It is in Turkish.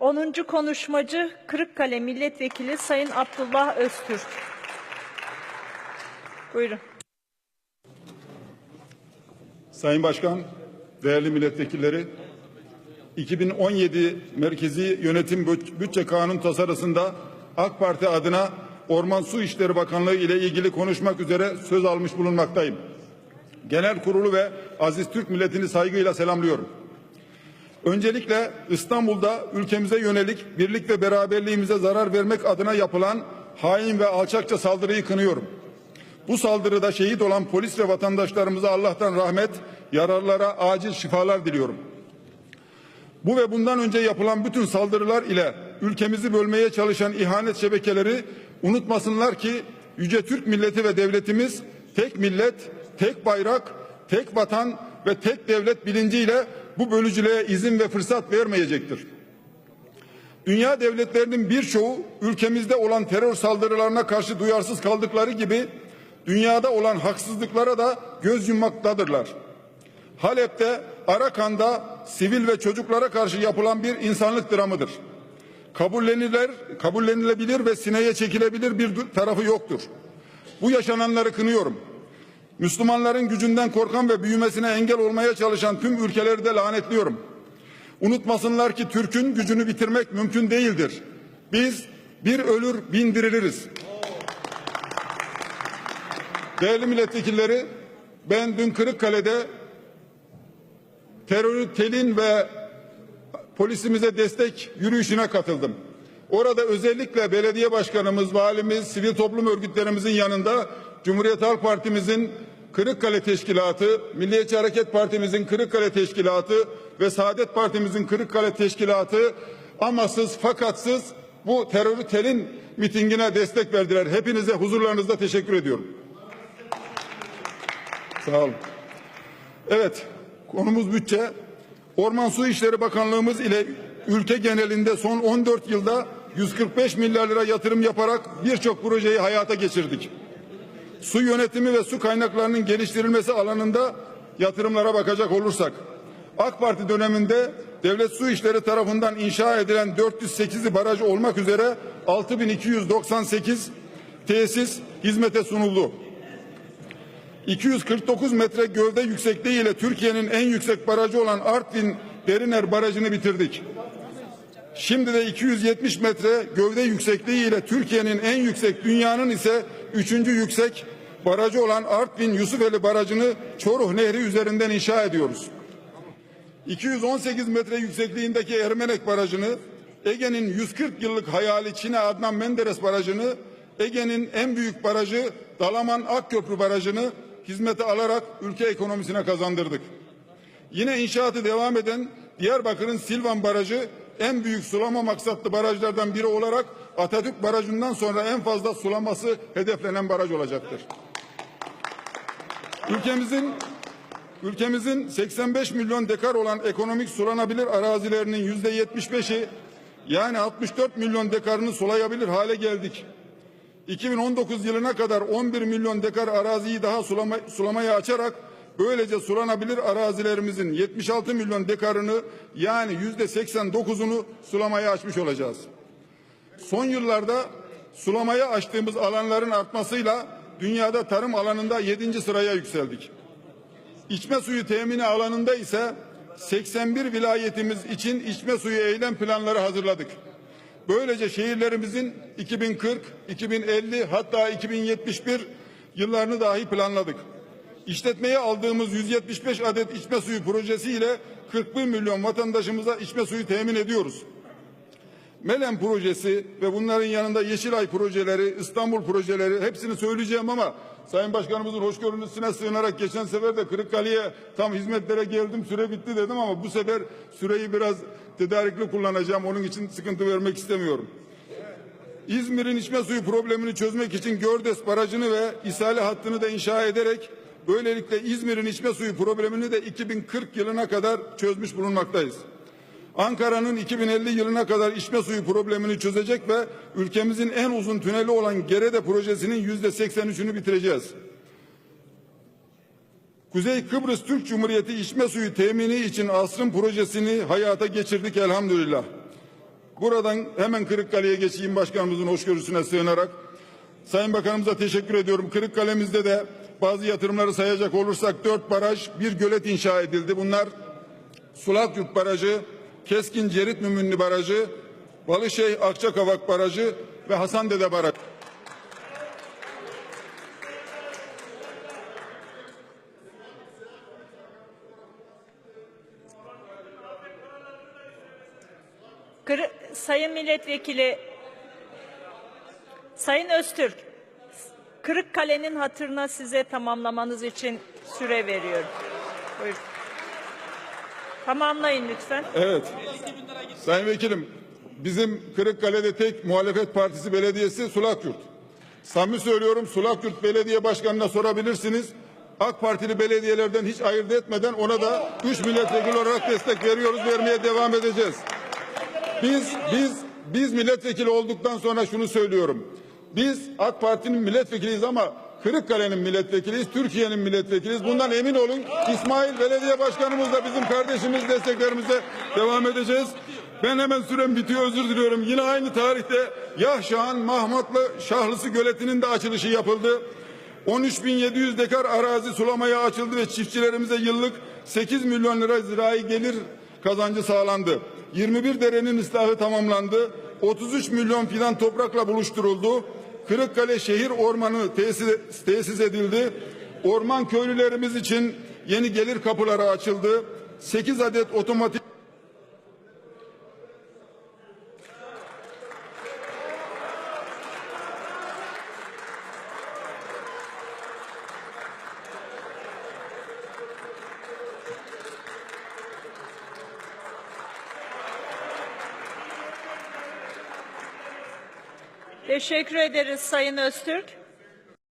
10. konuşmacı Kırıkkale Milletvekili Sayın Abdullah Öztürk. Buyurun. Sayın Başkan, değerli milletvekilleri, 2017 Merkezi Yönetim Büt- Bütçe Kanun tasarısında AK Parti adına Orman Su İşleri Bakanlığı ile ilgili konuşmak üzere söz almış bulunmaktayım. Genel kurulu ve aziz Türk milletini saygıyla selamlıyorum. Öncelikle İstanbul'da ülkemize yönelik birlik ve beraberliğimize zarar vermek adına yapılan hain ve alçakça saldırıyı kınıyorum. Bu saldırıda şehit olan polis ve vatandaşlarımıza Allah'tan rahmet, yararlara acil şifalar diliyorum. Bu ve bundan önce yapılan bütün saldırılar ile ülkemizi bölmeye çalışan ihanet şebekeleri unutmasınlar ki yüce Türk milleti ve devletimiz tek millet, tek bayrak, tek vatan ve tek devlet bilinciyle bu bölücülüğe izin ve fırsat vermeyecektir. Dünya devletlerinin birçoğu ülkemizde olan terör saldırılarına karşı duyarsız kaldıkları gibi dünyada olan haksızlıklara da göz yummaktadırlar. Halep'te, Arakan'da sivil ve çocuklara karşı yapılan bir insanlık dramıdır. Kabullenilir, kabullenilebilir ve sineye çekilebilir bir tarafı yoktur. Bu yaşananları kınıyorum. Müslümanların gücünden korkan ve büyümesine engel olmaya çalışan tüm ülkeleri de lanetliyorum. Unutmasınlar ki Türk'ün gücünü bitirmek mümkün değildir. Biz bir ölür bin diriliriz. Değerli milletvekilleri, ben dün Kırıkkale'de terörü telin ve polisimize destek yürüyüşüne katıldım. Orada özellikle belediye başkanımız, valimiz, sivil toplum örgütlerimizin yanında Cumhuriyet Halk Partimizin Kırıkkale Teşkilatı, Milliyetçi Hareket Partimizin Kırıkkale Teşkilatı ve Saadet Partimizin Kırıkkale Teşkilatı amasız fakatsız bu terörü telin mitingine destek verdiler. Hepinize huzurlarınızda teşekkür ediyorum. Sağ olun. Evet, konumuz bütçe. Orman Su İşleri Bakanlığımız ile ülke genelinde son 14 yılda 145 milyar lira yatırım yaparak birçok projeyi hayata geçirdik. Su yönetimi ve su kaynaklarının geliştirilmesi alanında yatırımlara bakacak olursak, AK Parti döneminde devlet su işleri tarafından inşa edilen 408'i baraj olmak üzere 6298 tesis hizmete sunuldu. 249 metre gövde yüksekliği ile Türkiye'nin en yüksek barajı olan Artvin Deriner Barajı'nı bitirdik. Şimdi de 270 metre gövde yüksekliği ile Türkiye'nin en yüksek dünyanın ise üçüncü yüksek barajı olan Artvin Yusufeli Barajı'nı Çoruh Nehri üzerinden inşa ediyoruz. 218 metre yüksekliğindeki Ermenek Barajı'nı, Ege'nin 140 yıllık hayali Çin'e Adnan Menderes Barajı'nı, Ege'nin en büyük barajı Dalaman Akköprü Barajı'nı hizmete alarak ülke ekonomisine kazandırdık. Yine inşaatı devam eden Diyarbakır'ın Silvan Barajı en büyük sulama maksatlı barajlardan biri olarak Atatürk Barajı'ndan sonra en fazla sulaması hedeflenen baraj olacaktır. Ülkemizin ülkemizin 85 milyon dekar olan ekonomik sulanabilir arazilerinin yüzde 75'i yani 64 milyon dekarını sulayabilir hale geldik. 2019 yılına kadar 11 milyon dekar araziyi daha sulama, sulamaya açarak böylece sulanabilir arazilerimizin 76 milyon dekarını yani yüzde 89'unu sulamaya açmış olacağız. Son yıllarda sulamaya açtığımız alanların artmasıyla dünyada tarım alanında 7. sıraya yükseldik. İçme suyu temini alanında ise 81 vilayetimiz için içme suyu eylem planları hazırladık. Böylece şehirlerimizin 2040, 2050 hatta 2071 yıllarını dahi planladık. İşletmeye aldığımız 175 adet içme suyu projesiyle 41 milyon vatandaşımıza içme suyu temin ediyoruz. Melen projesi ve bunların yanında Yeşilay projeleri, İstanbul projeleri hepsini söyleyeceğim ama Sayın Başkanımızın hoşgörüsüne sığınarak geçen sefer de Kırıkkale'ye tam hizmetlere geldim süre bitti dedim ama bu sefer süreyi biraz tedarikli kullanacağım. Onun için sıkıntı vermek istemiyorum. İzmir'in içme suyu problemini çözmek için Gördes Barajı'nı ve İsale hattını da inşa ederek böylelikle İzmir'in içme suyu problemini de 2040 yılına kadar çözmüş bulunmaktayız. Ankara'nın 2050 yılına kadar içme suyu problemini çözecek ve ülkemizin en uzun tüneli olan Gerede projesinin yüzde 83'ünü bitireceğiz. Kuzey Kıbrıs Türk Cumhuriyeti içme suyu temini için asrın projesini hayata geçirdik elhamdülillah. Buradan hemen Kırıkkale'ye geçeyim başkanımızın hoşgörüsüne sığınarak. Sayın Bakanımıza teşekkür ediyorum. Kırıkkale'mizde de bazı yatırımları sayacak olursak dört baraj, bir gölet inşa edildi. Bunlar Sulakyurt Barajı, Keskin Cerit Mümünlü Barajı, Balışey Akçakavak Barajı ve Hasan Dede Barajı. Kırı- Sayın Milletvekili Sayın Öztürk Kırıkkale'nin hatırına size tamamlamanız için süre veriyorum. Buyurun. Tamamlayın lütfen. Evet. Sayın Vekilim, bizim Kırıkkale'de tek muhalefet partisi belediyesi Sulakyurt. Samimi söylüyorum Sulakyurt Belediye Başkanı'na sorabilirsiniz. AK Partili belediyelerden hiç ayırt etmeden ona da 3 milletvekili olarak destek veriyoruz, vermeye devam edeceğiz. Biz biz biz milletvekili olduktan sonra şunu söylüyorum. Biz AK Parti'nin milletvekiliyiz ama Kırıkkale'nin milletvekiliyiz, Türkiye'nin milletvekiliyiz. Bundan emin olun. İsmail Belediye Başkanımız da bizim kardeşimiz desteklerimize devam edeceğiz. Ben hemen sürem bitiyor özür diliyorum. Yine aynı tarihte Yahşahan Mahmutlu Şahlısı Göleti'nin de açılışı yapıldı. 13.700 dekar arazi sulamaya açıldı ve çiftçilerimize yıllık 8 milyon lira zirai gelir kazancı sağlandı. 21 derenin ıslahı tamamlandı. 33 milyon fidan toprakla buluşturuldu. Kırıkkale şehir ormanı tesis, tesis edildi. Orman köylülerimiz için yeni gelir kapıları açıldı. 8 adet otomatik Teşekkür ederiz Sayın Öztürk.